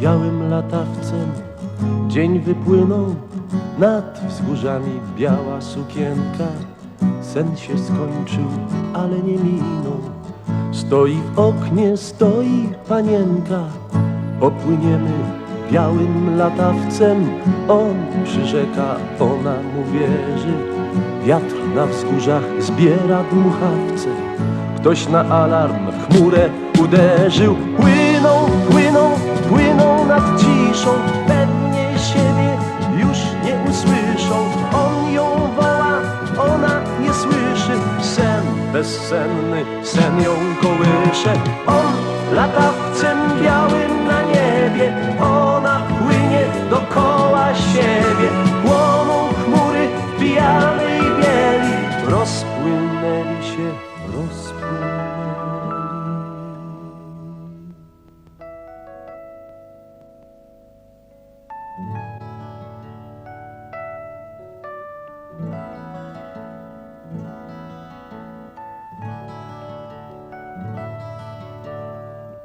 białym latawcem dzień wypłynął nad wzgórzami biała sukienka. Sen się skończył, ale nie minął. Stoi w oknie, stoi panienka. Popłyniemy białym latawcem. On przyrzeka, ona mu wierzy. Wiatr na wzgórzach zbiera dmuchawce. Ktoś na alarm w chmurę uderzył. Płyną, płyną, płyną bezsenny, sen ją kołysze. On latawcem białym na niebie. Ona płynie dookoła siebie. Płoną chmury w pijanej bieli. Rozpłynęli się, rozpłynęli.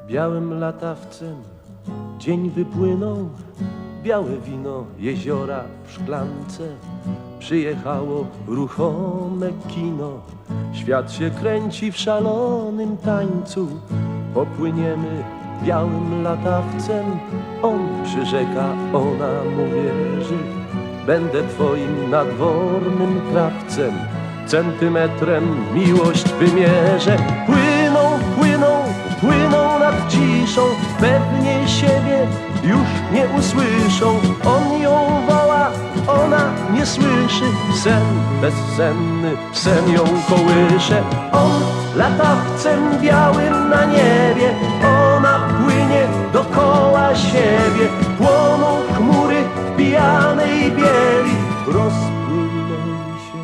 Białym latawcem dzień wypłynął, białe wino jeziora w szklance. Przyjechało ruchome kino, świat się kręci w szalonym tańcu. Popłyniemy białym latawcem, on przyrzeka, ona mu wierzy. Będę twoim nadwornym krawcem, centymetrem miłość wymierzę. już nie usłyszą. On ją woła, ona nie słyszy. Sen bezsenny, sen ją kołysze. On latawcem białym na niebie, ona płynie dokoła siebie. Płoną chmury pijanej bieli. Rozpłynę się,